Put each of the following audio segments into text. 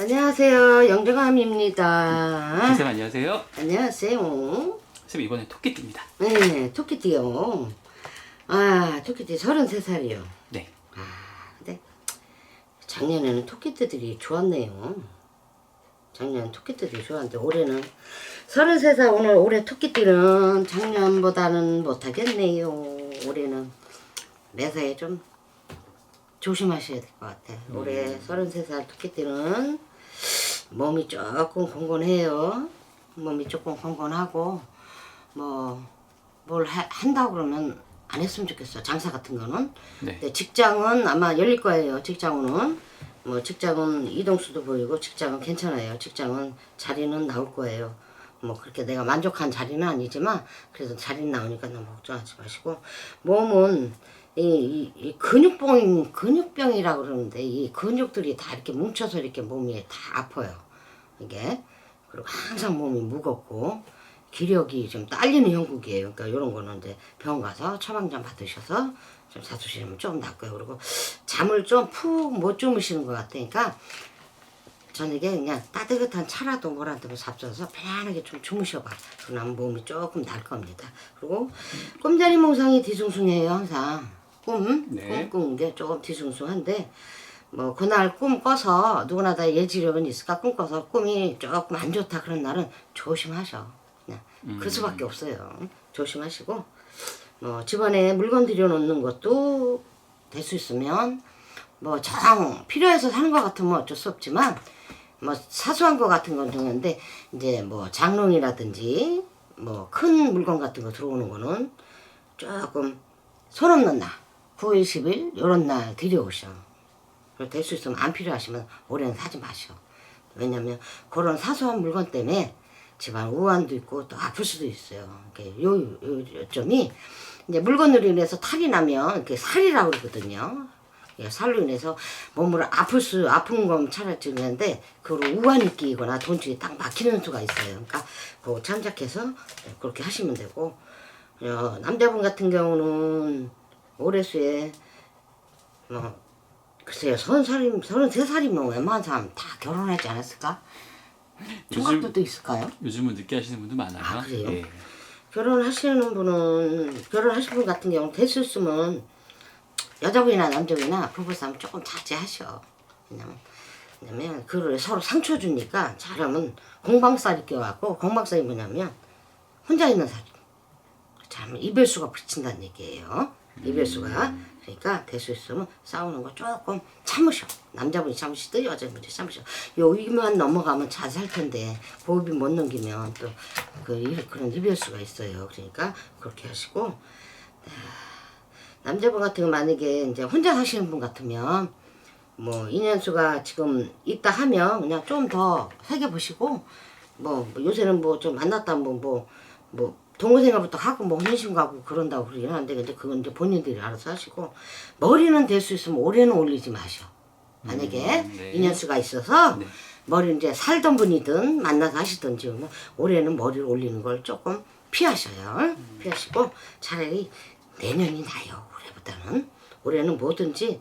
안녕하세요. 영정함입니다. 선생님 안녕하세요. 안녕하세요. 선생님 이번에 토끼띠입니다. 네, 토끼띠요. 아, 토끼띠 33살이요. 네. 아, 근데 작년에는 토끼띠들이 좋았네요. 작년 토끼띠들이 좋았는데 올해는 33살 오늘 올해 토끼띠는 작년보다는 못하겠네요. 올해는 매사에 좀 조심하셔야 될 것 같아요. 올해 33살 토끼띠는 몸이 조금 공곤해요. 몸이 조금 공곤하고 뭐 뭘 한다고 그러면 안 했으면 좋겠어. 장사 같은 거는. 네. 근데 직장은 아마 열릴 거예요. 직장은 뭐 직장은 이동수도 보이고 직장은 괜찮아요. 직장은 자리는 나올 거예요. 뭐 그렇게 내가 만족한 자리는 아니지만 그래도 자리는 나오니까 너무 걱정하지 마시고 몸은 이, 이, 이 근육병 근육병이라고 그러는데 이 근육들이 다 이렇게 뭉쳐서 이렇게 몸이 다 아파요. 이게 그리고 항상 몸이 무겁고 기력이 좀 딸리는 형국이에요. 그러니까 이런 거는 이제 병원 가서 처방전 받으셔서 좀 사주시면 좀 낫고요. 그리고 잠을 좀 푹 못 주무시는 것 같으니까 저녁에 그냥 따뜻한 차라도 뭐라도 잡숴서 편안하게 좀 주무셔봐. 그러면 몸이 조금 날 겁니다. 그리고 꿈자리 몽상이 뒤숭숭해요 항상. 꿈, 네. 꿈 꾸는 게 조금 뒤숭숭한데 뭐 그날 꿈 꿔서 누구나 다 예지력은 있을까 꿈 꿔서 꿈이 조금 안 좋다 그런 날은 조심하셔. 그냥 그 수밖에 없어요. 조심하시고 뭐 집안에 물건 들여놓는 것도 될 수 있으면 뭐 정 필요해서 사는 것 같으면 어쩔 수 없지만 뭐 사소한 거 같은 건 좋은데 이제 뭐 장롱이라든지 뭐 큰 물건 같은 거 들어오는 거는 조금 손 없는 날 9일 10일 요런 날 들여오셔. 될수 있으면 안 필요하시면 올해는 사지 마셔. 왜냐면 그런 사소한 물건 때문에 집안 우환도 있고 또 아플 수도 있어요. 이렇게 요, 요, 요점이 이제 물건으로 인해서 탈이 나면 이렇게 살이라고 그러거든요. 예, 살로 인해서 몸을 아플 수 아픈 건 차라리 는데 그걸 우환이 끼거나 돈줄이 딱 막히는 수가 있어요. 그러니까 그거 참작해서 그렇게 하시면 되고 어, 남자분 같은 경우는 올해수에 뭐 글쎄요 서른 살이 서른 세 살이면 웬만한 사람 다 결혼하지 않았을까? 총각들도 있을까요? 요즘은 늦게 하시는 분도 많아요. 아, 그래요? 예. 결혼하시는 분은 결혼하신 분 같은 경우는 됐을 수면 여자분이나 남자분이나 부부 싸움 조금 자제하셔. 왜냐면 왜냐면 그를 서로 상처 주니까 사람은 공방살이 껴갖고 공방살이 뭐냐면 혼자 있는 살이. 참 이별수가 붙인다는 얘기예요. 이별수가 그러니까 될수 있으면 싸우는 거 조금 참으셔. 남자분이 참으시든 여자분이 참으셔. 여기만 넘어가면 잘살 텐데 고비 못 넘기면 또그 그런 이별수가 있어요. 그러니까 그렇게 하시고 남자분 같은 거 만약에 이제 혼자 사시는 분 같으면 뭐 인연수가 지금 있다 하면 그냥 좀 더 새겨 보시고 뭐 요새는 뭐 좀 만났다 뭐 뭐 뭐 동호생활부터 하고 뭐 혼인신 가고 그런다고 그러긴 하는데 근데 그건 이제 본인들이 알아서 하시고 머리는 될 수 있으면 올해는 올리지 마셔. 만약에 음, 네. 인연수가 있어서 네. 머리 이제 살던 분이든 만나서 하시든지 그러면 올해는 머리를 올리는 걸 조금 피하셔요. 피하시고 차라리 내년이 나요. 올해보다는 올해는 뭐든지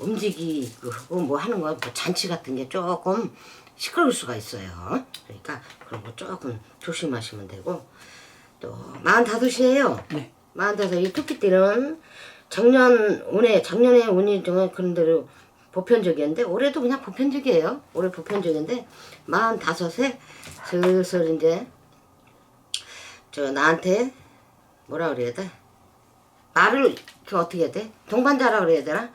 움직이고 뭐 하는 거뭐 잔치 같은 게 조금 시끄러울 수가 있어요. 그러니까 그런 거 조금 조심하시면 되고 또 마흔다섯이에요. 네. 마흔다섯 이 토끼띠는 작년 올해 작년에 운이 좀 그런 대로 보편적이었는데 올해도 그냥 보편적이에요. 올해 보편적인데 마흔다섯에 슬슬 이제 저 나한테 뭐라 그래야 돼? 말을 그 어떻게 해야 돼? 동반자라 그래야 되나?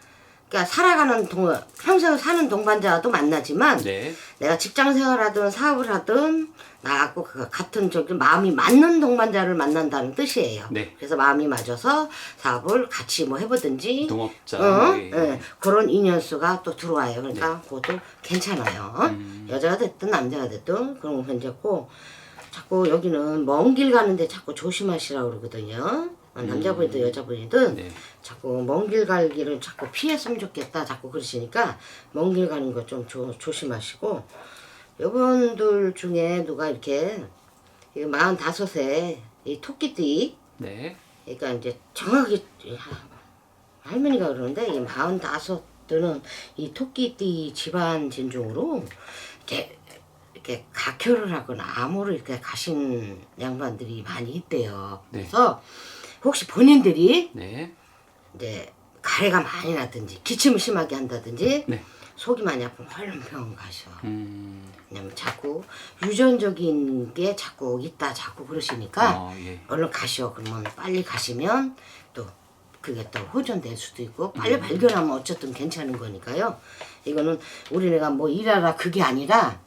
그러니까 살아가는 동 평생 사는 동반자도 만나지만 네. 내가 직장 생활하든 사업을 하든 나하고 그 같은 저기 마음이 맞는 동반자를 만난다는 뜻이에요. 네. 그래서 마음이 맞아서 사업을 같이 뭐 해보든지 동업자. 어? 네. 예, 그런 인연수가 또 들어와요. 그러니까 그것도 괜찮아요. 음. 여자가 됐든 남자가 됐든 그런 건 괜찮고 자꾸 여기는 먼 길 가는데 자꾸 조심하시라고 그러거든요. 어, 남자분이든 여자분이든 네. 자꾸 먼 길갈 길을 자꾸 피했으면 좋겠다 자꾸 그러시니까 먼 길 가는 거 좀 조심하시고 여러분들 중에 누가 이렇게 이 마흔다섯에 이 토끼띠 네. 그러니까 이제 정확히 할머니가 그러는데 이 마흔다섯 또는 이 토끼띠 집안 진종으로 이렇게 이렇게 각혈을 하거나 암호를 이렇게 가신 양반들이 많이 있대요. 네. 그래서 혹시 본인들이 네. 이제 가래가 많이 났든지 기침을 심하게 한다든지 네. 속이 많이 아프면 얼른 병원 가셔. 음. 왜냐면 자꾸 유전적인 게 자꾸 있다 자꾸 그러시니까 어, 예. 얼른 가시오. 그러면 빨리 가시면 또 그게 또 호전될 수도 있고 빨리 발견하면 어쨌든 괜찮은 거니까요. 이거는 우리네가 뭐 일하라 그게 아니라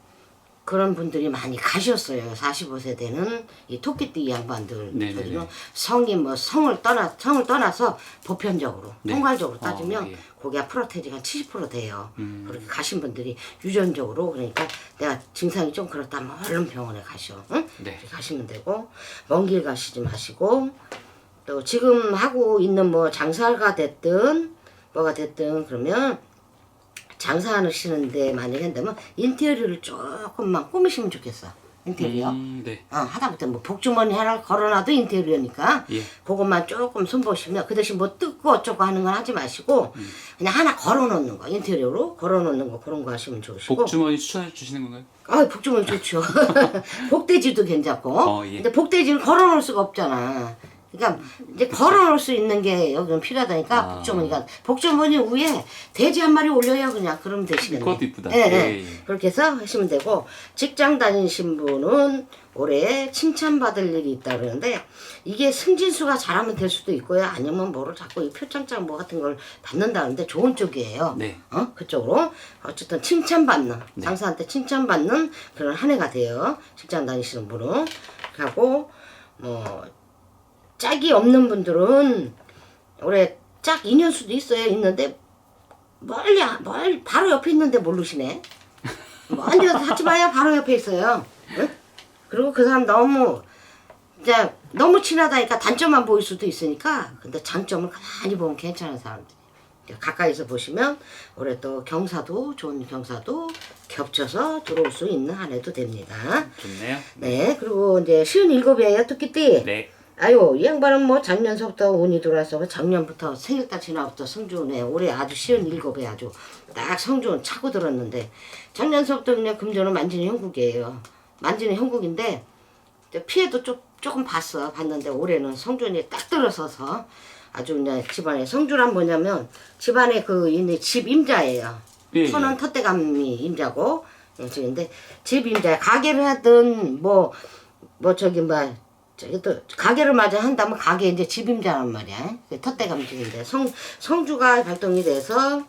그런 분들이 많이 가셨어요. 45세대는 이 토끼띠 양반들 네네네. 그리고 성이 뭐 성을 떠나 성을 떠나서 보편적으로 네. 통괄적으로 어, 따지면 예. 고기가 프로테이지가 70% 돼요. 음. 그렇게 가신 분들이 유전적으로 그러니까 내가 증상이 좀 그렇다면 얼른 병원에 가시오. 응? 네. 가시면 되고 먼 길 가시지 마시고 또 지금 하고 있는 뭐 장사가 됐든 뭐가 됐든 그러면 장사하시는데 만약에 한다면 인테리어를 조금만 꾸미시면 좋겠어. 인테리어. 음, 네. 어, 하다못해 뭐 복주머니 하나 걸어놔도 인테리어니까 예. 그것만 조금 손보시면 그 대신 뭐 뜯고 어쩌고 하는 건 하지 마시고 음. 그냥 하나 걸어놓는 거 인테리어로 걸어놓는 거 그런 거 하시면 좋으시고 복주머니 추천해 주시는 건가요? 아 복주머니 좋죠 복돼지도 괜찮고 어, 예. 근데 복돼지를 걸어놓을 수가 없잖아 그러니까 이제 걸어놓을 수 있는 게 여기는 필요하다니까 아. 복주머니가 복주머니 위에 돼지 한 마리 올려야 그냥 그러면 되시겠네 그것도 이쁘다. 예, 예. 예, 예. 그렇게 해서 하시면 되고 직장 다니신 분은 올해 칭찬받을 일이 있다 그러는데 이게 승진수가 잘하면 될 수도 있고요 아니면 뭐를 자꾸 이 표창장 뭐 같은 걸 받는다는데 좋은 쪽이에요 네. 어 그쪽으로 어쨌든 칭찬받는 네. 상사한테 칭찬받는 그런 한 해가 돼요 직장 다니시는 분은 하고 뭐 짝이 없는 분들은 올해 짝 인연수도 있어요 있는데 멀리 안- 멀 바로 옆에 있는데 모르시네 먼 데서 하지 마야 바로 옆에 있어요 응? 그리고 그 사람 너무 이제 너무 친하다니까 단점만 보일 수도 있으니까 근데 장점을 가만히 보면 괜찮은 사람들 가까이서 보시면 올해 또 경사도 좋은 경사도 겹쳐서 들어올 수 있는 한 해도 됩니다. 좋네요. 네 그리고 이제 쉬운 일곱이에요 토끼띠. 네. 아유 이 양반은 뭐 작년서부터 운이 들어와서 작년부터 생일달 지나부터 성주네 올해 아주 쉬운 일곱에 아주 딱 성주는 차고 들었는데 작년서부터 그냥 금전은 만지는 형국이에요. 만지는 형국인데 피해도 좀, 조금 봤어 봤는데 올해는 성준이 딱 들어서서 아주 그냥 집안에 성주란 뭐냐면 집안에 그 있는 집 임자예요. 예, 예. 손은 텃대감이 임자고. 근데 집 임자 가게를 하든 뭐뭐 저기 뭐 또 가게를 마저 한다면 가게 이제 집 임자란 말이야. 그 텃대감 집인데 성 성주가 발동이 돼서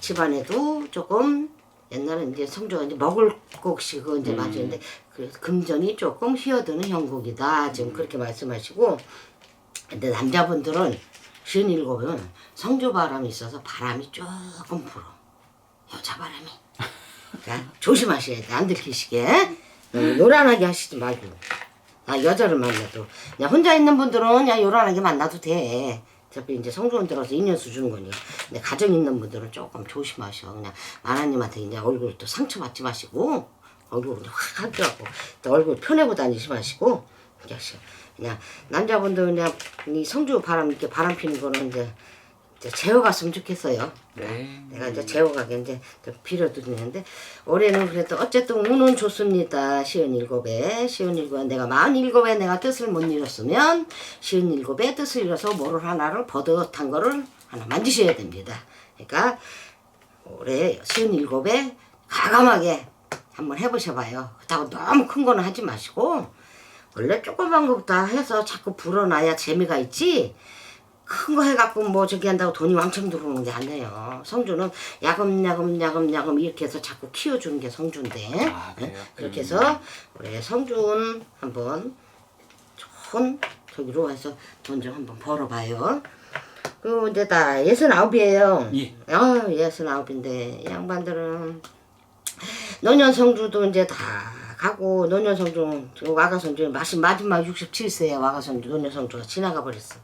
집안에도 조금 옛날에 이제 성주가 이제 먹을 곡식 이제 맞았는데 그 금전이 조금 휘어드는 형국이다. 지금 그렇게 말씀하시고. 근데 남자분들은 쉰 일곱은 성주 바람이 있어서 바람이 조금 불어. 여자 바람이. 그러니까 조심하셔야 돼. 안 들키시게. 너무 요란하게 하시지 말고 아 여자를 만나도. 그냥 혼자 있는 분들은 그냥 요란하게 만나도 돼. 어차피 이제 성주원 들어서 인연수 주는 거니. 근데 가정 있는 분들은 조금 조심하셔. 그냥 마나님한테 그냥 얼굴 또 상처받지 마시고 얼굴 그냥 확 하더라고. 또 얼굴 펴내고 다니지 마시고 그냥 시- 그냥 남자분들 그냥 이 성주 바람 이렇게 바람 피는 거는 이제, 이제 재워갔으면 좋겠어요 네. 내가 이제 재호가게 이제 좀 빌어드리는데 올해는 그래도 어쨌든 운은 좋습니다. 시은 일곱에 시은 일곱에 내가 마흔 일곱에 내가 뜻을 못 이뤘으면 시은 일곱에 뜻을 이뤄서 뭐를 하나를 버릇한 거를 하나 만드셔야 됩니다. 그러니까 올해 시은 일곱에 가감하게 한번 해보셔봐요. 그렇다고 너무 큰 거는 하지 마시고 원래 조그만 거부터 해서 자꾸 불어놔야 재미가 있지 큰 거 해갖고 뭐 저기 한다고 돈이 왕창 들어오는 게 아니에요. 성주는 야금야금 야금야금 이렇게 해서 자꾸 키워주는 게 성주인데 아, 그래요? 예? 그렇게 해서 우리 성준 한번 좋은 저기로 해서 돈 좀 한번 벌어봐요. 그리고 이제 다 예순 아홉이에요. 예. 아 예순 아홉인데 양반들은 노년 성주도 이제 다 가고 노년 성주 와가 성주 마시 마지막 67세에 와가 성주 노년 성주가 지나가 버렸어.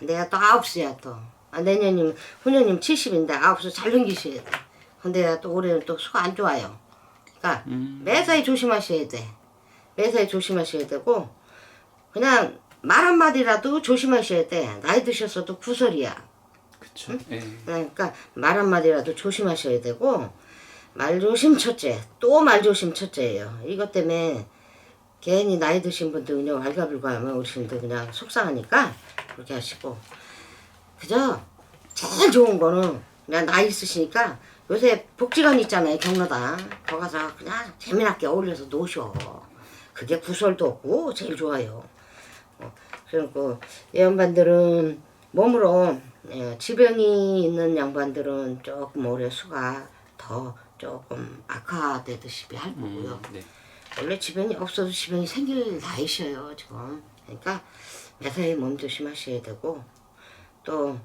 내가 또 아홉 세야 또. 아, 내년이면 후년이면 70인데 아홉 세잘 넘기셔야 돼. 근데 또 올해는 또 수가 안 좋아요. 그러니까 음. 매사에 조심하셔야 돼. 매사에 조심하셔야 되고 그냥 말 한마디라도 조심하셔야 돼. 나이 드셨어도 구설이야. 그쵸. 예. 그러니까 말 한마디라도 조심하셔야 되고 말 조심 첫째 또 말 조심 첫째예요 이것 때문에 괜히 나이 드신 분들 그냥 왈가불가하면 어르신들 그냥 속상하니까 그렇게 하시고 그저 제일 좋은 거는 그냥 나이 있으시니까 요새 복지관 있잖아요 경로당 거기 가서 그냥 재미나게 어울려서 노셔 그게 구설도 없고 제일 좋아요 어, 그리고 이 양반들은 몸으로 예, 지병이 있는 양반들은 조금 올해 수가 더 조금 악화되듯이 할 거고요. 음, 네. 원래 지병이 없어도 지병이 생길 나이셔요 지금. 그러니까 매사에 몸 조심하셔야 되고 또뭐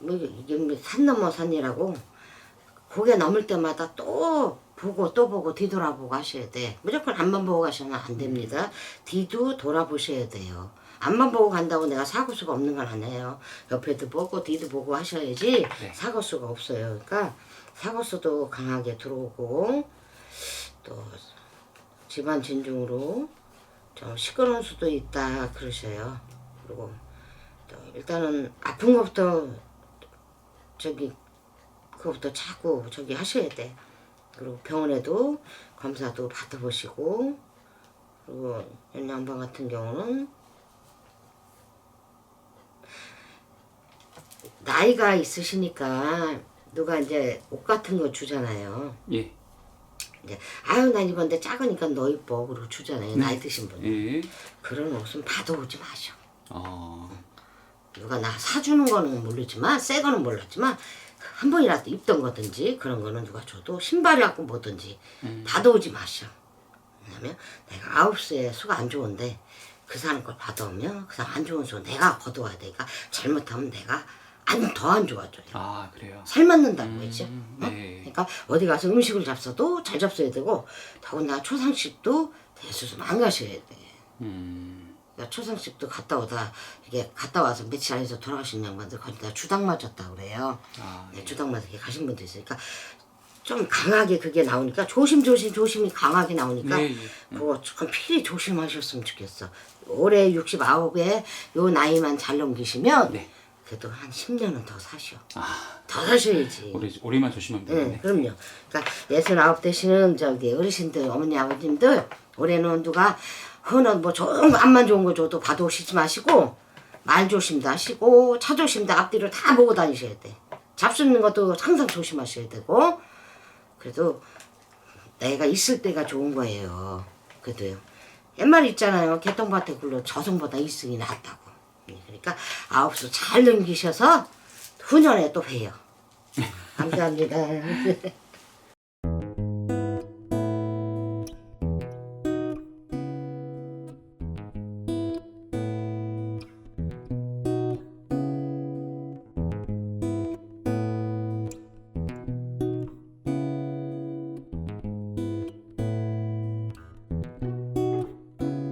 이게 뭐산 넘어 산이라고 고개 넘을 때마다 또 보고 또 보고 뒤돌아보고 하셔야 돼. 무조건 앞만 보고 가시면 안 됩니다. 뒤도 돌아보셔야 돼요. 앞만 보고 간다고 내가 사고 수가 없는 건 아니에요. 옆에도 보고 뒤도 보고 하셔야지 네. 사고 수가 없어요. 그러니까 사고 수도 강하게 들어오고 또 집안 진중으로 좀 시끄러운 수도 있다 그러셔요. 그리고 또 일단은 아픈 것부터 저기 그거부터 자꾸 저기 하셔야 돼. 그리고 병원에도 검사도 받아보시고 그리고 연양방 같은 경우는 나이가 있으시니까 누가 이제 옷 같은 거 주잖아요. 예. 이제 아유 난 이번에 작으니까 너 이뻐 그러고 주잖아요. 나이 드신 분. 예. 그런 옷은 받아오지 마셔. 어. 누가 나 사주는 거는 모르지만 새 거는 몰랐지만 한 번이라도 입던 거든지 그런 거는 누가 줘도 신발이라고 뭐든지 받아오지 마셔. 왜냐면 내가 아홉 수에 수가 안 좋은데 그 사람 걸 받아오면 그 사람 안 좋은 수 내가 거둬야 되니까 잘못하면 내가 안 더 안 좋아져요. 아 그래요. 살 맞는다는 거지. 음, 어? 네. 그러니까 어디 가서 음식을 잡숴도 잘 잡숴야 되고 더군다나 초상식도 대수좀 안 가셔야 돼. 음. 그러니까 초상식도 갔다 오다 이게 갔다 와서 며칠 안에서 돌아가신 양반들 거기다 주당 맞았다 그래요. 아 네, 주당 맞게 가신 분도 있으니까 좀 강하게 그게 나오니까 조심 조심 조심이 강하게 나오니까 예, 예. 그거 좀 필히 조심하셨으면 좋겠어. 올해 69에 요 나이만 잘 넘기시면 네. 그래도 한 10년은 더 사셔. 아 더 사셔야지. 올해 올해만 조심하면 네, 되겠네. 그럼요. 그러니까 예순 아홉 되시는 저기 어르신들, 어머니, 아버님들 올해는 누가 흔한 뭐 좋은 거 앞만 좋은 거 줘도 받아오시지 마시고 말 조심도 하시고 차 조심도 앞뒤로 다 보고 다니셔야 돼. 잡수는 것도 항상 조심하셔야 되고 그래도 내가 있을 때가 좋은 거예요. 그래도요. 옛말 있잖아요. 개똥밭에 굴러 저승보다 이승이 낫다고. 그러니까 아홉 수 잘 넘기셔서 후년에 또 봬요. 감사합니다.